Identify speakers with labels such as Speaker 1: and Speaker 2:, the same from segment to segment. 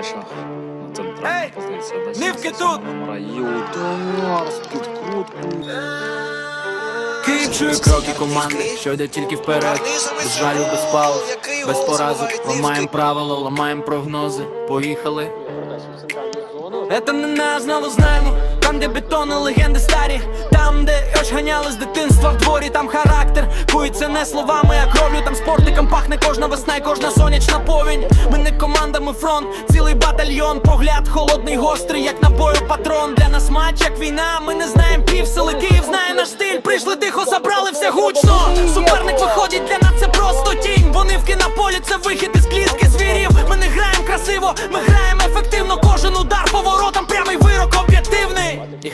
Speaker 1: Ткача. На центральній
Speaker 2: Ей! Нивки тут!
Speaker 1: Удар з
Speaker 2: кроки команди, що йде тільки вперед. Без жалю, без пауз, без поразок. Ламаємо правила, ламаємо прогнози. Поїхали. Это не нас, знову знаємо. Там, де бетони, легенди старі. Там, де оч ганяли з дитинства в дворі, там характер. Кується не словами, а кров'ю. Там спортиком пахне кожна весна і кожна сонячна повінь. Ми не команда, ми фронт, цілий батальйон. Погляд холодний, гострий, як на бою патрон. Для нас матч, як війна. Ми не знаємо півсели. Київ знає наш стиль. Прийшли тихо, забрали все гучно. Суперник виходить для нас, це просто тінь. Вони вки на полі, це вихід із клітки звірів. Ми не граємо красиво, ми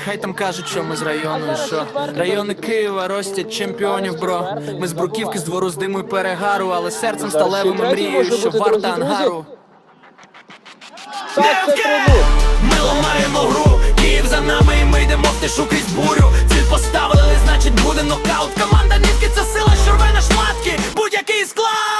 Speaker 2: хай там кажуть, що ми з району, і що райони Києва ростять чемпіонів, бро. Ми з бруківки, з двору, з диму і перегару, але серцем сталевим мрією, що варта ангару. Ми ламаємо гру, Київ за нами, і ми йдемо в тишу крізь бурю. Ціль поставили, значить буде нокаут. Команда низки це сила, що рве на шматки. Будь-який склад,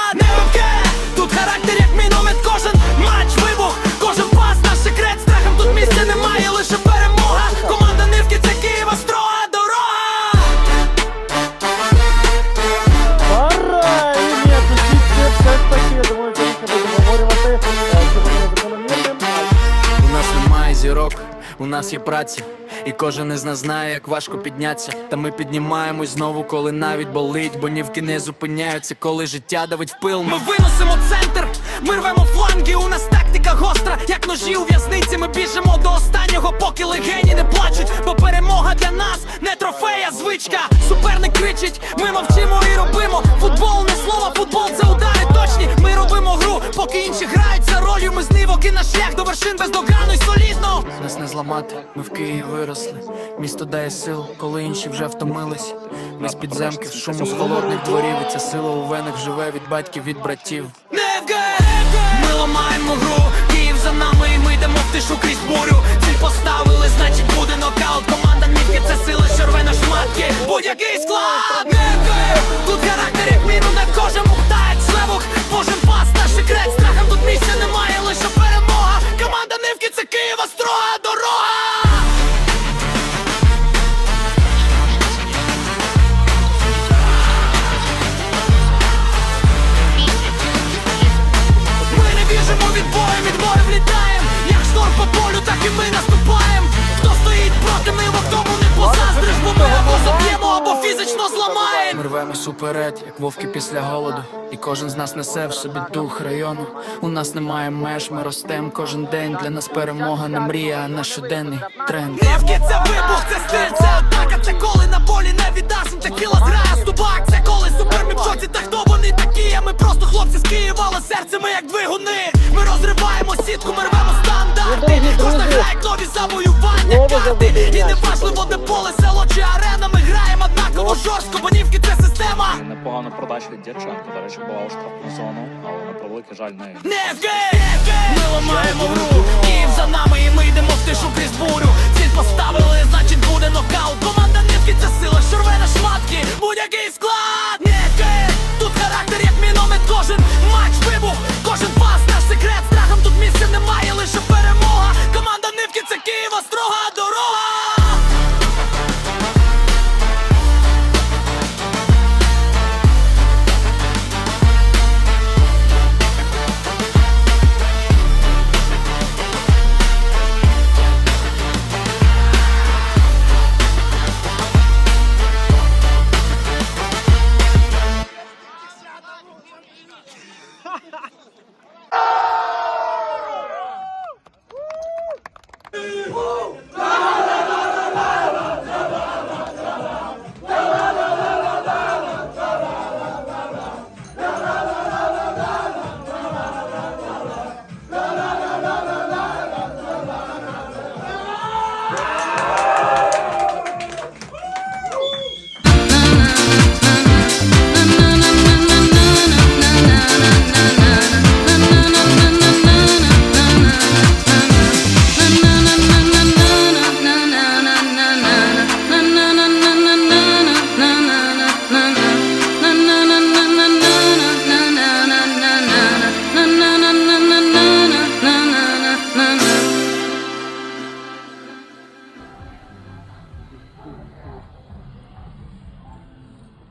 Speaker 2: у нас є праця. І кожен із нас знає, як важко підняться. Та ми піднімаємось знову, коли навіть болить, бо нівки не зупиняються, коли життя давить в пил. Ми виносимо центр, ми рвемо фланги. У нас тактика гостра, як ножі у в'язниці. Ми біжимо до останнього, поки легені не плачуть. Бо перемога для нас не трофея, звичка. Суперник кричить, ми мовчимо і робимо. Футбол не слово, футбол це удари точні. Ми робимо гру, поки інші грають за ролью. Ми знивок і на шлях до вершин. Нас не зламати, ми в Києві виросли. Місто дає сил, коли інші вже втомились. Ми з підземки в шуму з холодних дворів. І ця сила у венах живе від батьків, від братів. Ми ламаємо гру, Київ за нами, і ми йдемо в тишу крізь бурю. Ціль поставили, і ми наступаєм. Хто стоїть проти мимо, тому не позаздриш Бо ми або заб'ємо, або фізично зламаєм. Ми рвемось уперед, як вовки після голоду. І кожен з нас несе в собі дух району. У нас немає меж, ми ростем. Кожен день Для нас перемога не мрія, а наш щоденний тренд. Нивки це вибух, це стиль, це атака. Це коли на полі не віддасим, це кіла зграє стубак Це коли супер ми в шоці, та хто вони такі? А ми просто хлопці з Києва, але серце ми як двигуни. Ми розриваємо сітку, ми рвемо грає нові завоювання карти. І не важливо, де поле, село чи арена Ми граємо однаково жорстко, бо нівки це система.
Speaker 1: Непогана подача від Дяченка. До речі, була у штрафну зону, але на превеликий жаль не
Speaker 2: Невки! Ми ламаємо гру, Київ за нами і ми йдемо в тишу крізь бурю. Ціль поставили, значить буде нокаут. Команда Невки це сила, що рве на шматки. Будь-який склад! Невки! Тут характер, як міномет, кожен матч вибух. Кожен пас, наш секрет, Невки це